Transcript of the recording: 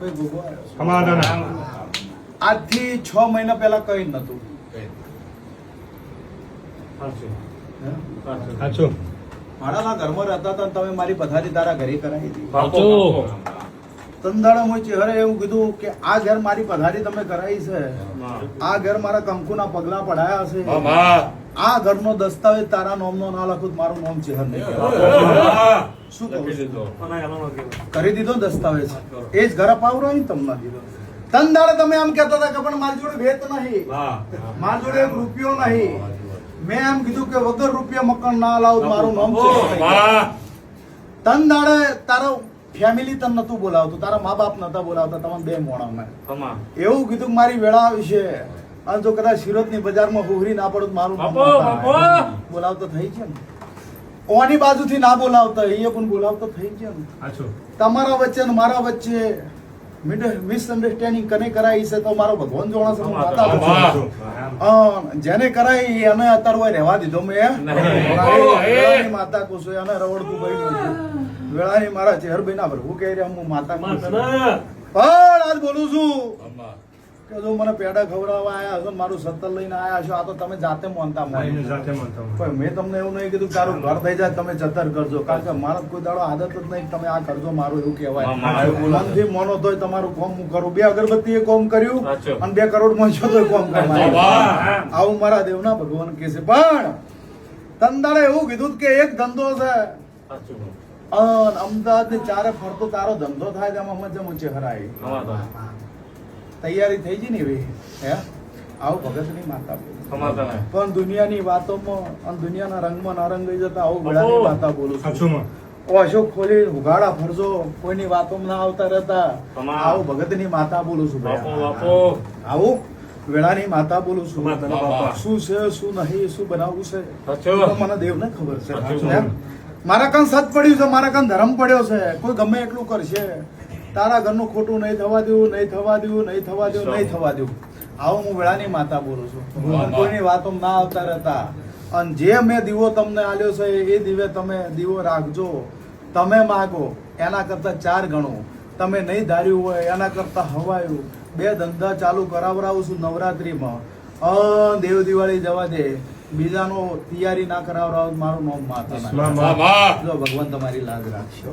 સમાધાન આજથી છ મહિના પહેલા કઈ નતું મારાના ઘરમાં રહેતા હતા તમે મારી પથારી તારા ઘરે કરાવી હતી. તંદાળા હું ચહેરે એવું કીધું કે આ ઘર મારી પથારી તમે કરાવી છે. આ ઘર મારા કંકુના પગલા પડાયા છે. આ ઘરનો દસ્તાવેજ તારા નોમનો ના લખું મારું નામ ચહેર નહીં? કરી દીધો દસ્તાવેજ. એ જ ઘર અપાવરો ને તન દાડે તમે આમ કહેતા હતા કે પણ મારી જોડે વેત નહીં. મારી જોડે એક રૂપિયો નહીં. મેં એમ કીધું કે વગર રૂપિયા મકાન ના લાવું મારું નામ છે. તન દાડે તારો ફેમિલી તને નતું બોલાવતું. તારા મા બાપ નતા બોલાવતા તમે બે મોણા એવું કીધું કે મારી વેળા વિશે અને જો કદાચ સિરોતની બજારમાં હુહરી ના પડું મારું. બોલાવતો થઈ છે ને? ઓની બાજુથી ના બોલાવતા એ પણ બોલાવતો થઈ છે ને. તમારા વચ્ચે ને મારા વચ્ચે મિસઅન્ડરસ્ટેન્ડિંગ કને કરાઈ છે તો મારો ભગવાન જોણા છે હું માતા જેને કરાઈ એને અત્યારે હોય રહેવા દીધો મેં. વેળાની માતા છું એને રવડતું ભાઈ વેળાની મારા ચેહરભાઈ ના ભરવું કહી રહ્યા હું માતા પણ આજ બોલું છું કે જો મને પેડા ખવડાવવા આયા હશો મારું સત્તર લઈને આયા છો આ તો તમે જાતે માનતા. પણ મેં તમને એવું નહીં કીધું તારું ઘર થઈ જાય તમે જતર કરજો. કારણ કે મારા કોઈ દાડો આદત જ નહીં તમે આ કરજો મારું એવું કહેવાય. મનથી મોનો તોય તમારું કોમ હું કરું. બે અગરબત્તી એ કોમ કર્યું અને બે કરોડ મોંચો તો કોમ કરવાનું. આવું મારા દેવના ભગવાન કે છે. પણ તંદાડે એવું કીધું કે એક ધંધો છે. અમદાવાદની ચારે ફરતો તારો ધંધો થાય તેમાં મજા મચે હરાય તૈયારી થઈ ગઈ ને એવી. હે? આવું ભગતની માતા બોલે. પણ દુનિયાની વાતોમાં અને દુનિયાના રંગમાં ના રંગાઈ જતા આવું ગળાની માતા બોલું છું. અશોક ખોલી ઉઘાડા ફરજો કોઈની વાતોમાં ના આવતા રહેતા. આવું ભગતની માતા બોલું છું. આવું વેળાની માતા બોલું છું. શું છે શું નહીં શું બનાવવું છે? મને દેવ ને ખબર છે? મારા કાન સત પડ્યું છે મારા કાન ધર્મ પડ્યો છે. કોઈ ગમે એટલું કરશે. તારા ઘરનું ખોટું નહીં થવા દેવું નહીં થવા દેવું નહીં થવા દેવું નહીં થવા દેવું આવું હું વેળાની માતા બોલું છું. કોઈની વાતો ના આવતા રહેતા. અને જે મેં દીવો તમને આલ્યો છે એ દીવે તમે દીવો રાખજો. તમે માગો એના કરતા ચાર ગણું. તમે નહીં ધાર્યું હોય એના કરતા હવાયું. બે ધંધા ચાલુ કરાવરાવું છું નવરાત્રીમાં. અ દેવ દિવાળી જવા દે. બીજાનો તૈયારી ના કરાવરાવ મારું નોમ માતા. જો ભગવાન તમારી લાજ રાખશો